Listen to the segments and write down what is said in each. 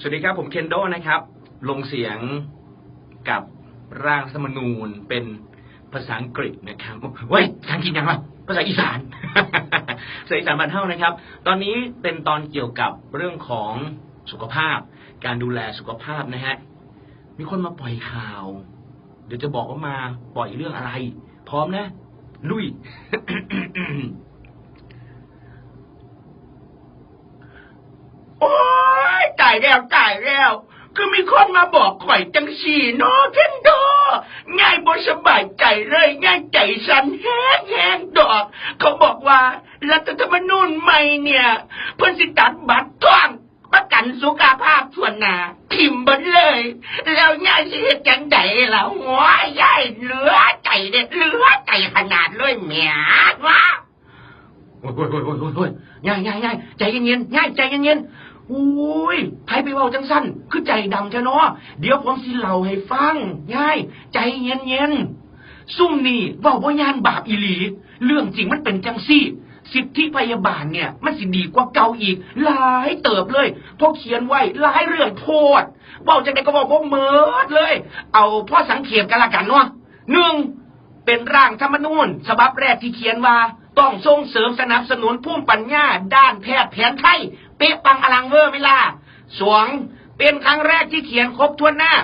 สวัสดีครับ ผมเคนโดนะครับ ลงเสียงกับร่างรัฐธรรมนูญเป็นภาษาอังกฤษนะครับเว้ยภาษาอังกฤษยังวะภาษาอีสานภาษาอีสานบรรเท่านะครับ ตอนนี้เป็นตอนเกี่ยวกับเรื่องของสุขภาพ การดูแลสุขภาพนะฮะ มีคนมาปล่อยข่าว เดี๋ยวจะบอกว่ามาปล่อยเรื่องอะไร พร้อมนะ ลุย โอ้ยตายแล้วตายแล้ว คือมีคนมาบอกข่อยจังสี่เนาะเคนโดง่ายบ่สบายใจเลยง่ายใจสั่นแห้งแห้งดอก เขาบอกว่ารัฐธรรมนูญใหม่เนี่ยเพิ่นสิตัดบัตรท่องประกันสุขภาพส่วนหนาทิมบิดเลย แล้วย่ายสิเฮ็ดจังไดล่ะหัวย่ายเหลือใจเด็ดเหลือใจขนาดเลยแหมว่าโอ้ยโอ้ยโอ้ยโอ้ยโอ้ยโอ้ยง่ายง่ายง่ายใจเย็นๆง่ายใจเย็นๆ อุ้ยไผไปเว้าจังสั้นคือใจดำเจ้าเนาะเดี๋ยวผมสิเล่าให้ฟังง่าย ใจเย็นๆซุ่มนี่เว้าบ่ยานบาปอีหลี เรื่องจริงมันเป็นจังซี่ สิทธิพยาบาลเนี่ย มันสิดีกว่าเก่าอีก หลายเติบเลยเพราะเขียนไว้หลายเรื่องโพดเว้าจังไดก็เว้าบ่เมิดเลย เอาพ่อสังเขปกันละกันเนาะหนึ่งเป็นร่างธรรมนูญฉบับแรกที่เขียนว่าต้องส่งเสริมสนับสนุนภูมิปัญญา ด้านแพทย์แผนไทย ป๊ะปังอลังเวอร์เวลาสองเป็นครั้งแรกที่เขียนครบถ้วนหน้า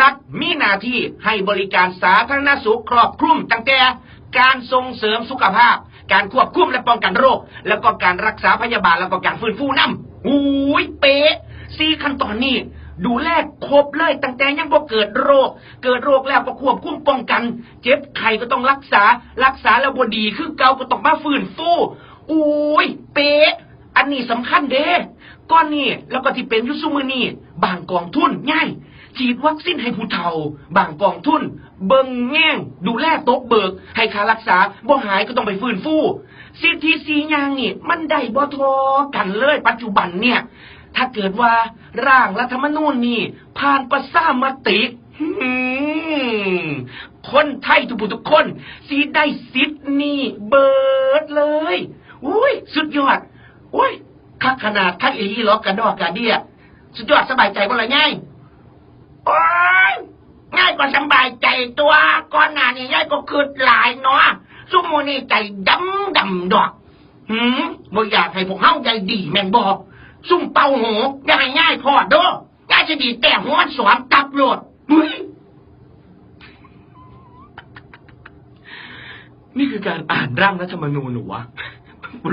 รัฐมีหน้าที่ให้บริการสาธารณสุขครอบคลุมตั้งแต่การส่งเสริมสุขภาพ การควบคุมและป้องกันโรค แล้วก็การรักษาพยาบาลแล้วก็การฟื้นฟูน้ำหูยเป๊ะสี่ขั้นตอนนี้ดูแลครบเลยตั้งแต่ยังบ่เกิดโรค เกิดโรคแล้วก็ควบคุมป้องกัน เจ็บไข้ก็ต้องรักษา รักษาแล้วบ่ดีคือเกาก็ต้องมาฟื้นฟูอุ้ยเป๊ะ นนี้สำคัญเด้ก้อนนี้แล้วก็ที่เป็นยุซุมือนี่บางกองทุนง่ายฉีดวัคซีนให้ผู้เฒ่า บางกองทุน เบิงแง่ง ดูแลตกเบิก ให้ค่ารักษาบ่หายก็ต้องไปฟื้นฟูสิทธิสีย่างนี่ มันได้บ่ทอกันเลย ปัจจุบันเนี่ย ถ้าเกิดว่าร่างรัฐธรรมนูญนี่ ผ่านประชามติหืมคนไทยทุกผู้ทุกคน สีได้สิทธิ์นี่ เบิดเลย อุ้ย สุดยอด อุ้ย ขนาดคักอีหลีหรอกกระดอกกระเดียสุดยอดสบายใจบ่ละไงโอ้ยง่ายกว่าสบายใจตัวก่อนหน้านี้ง่ายก็คือหลายเนาะซุมโมนี่ใจดำดำดอกหืมบ่อยากให้พวกเฮาใจดีแม่นบอกซุ่มเป่าหูอย่าให้ง่ายพอดเด้อย่ายจะดีแต่หัวสวมตับโลดนี่คือการอ่านร่างรัฐธรรมนูญหนูวะ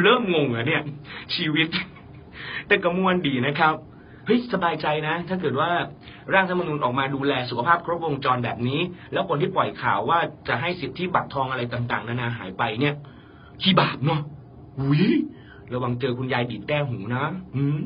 เริ่มงงอะเนี่ย ชีวิต แต่กระมวลดีนะครับเฮ้ยสบายใจนะ ถ้าเกิดว่าร่างธรรมนูญออกมาดูแลสุขภาพครบวงจรแบบนี้ แล้วคนที่ปล่อยข่าวว่าจะให้สิทธิบัตรทองอะไรต่าง ๆ นานาหายไปเนี่ยขี้บาปเนาะอุ้ยระวังเจอคุณยายดีดแต้หูนะ อืม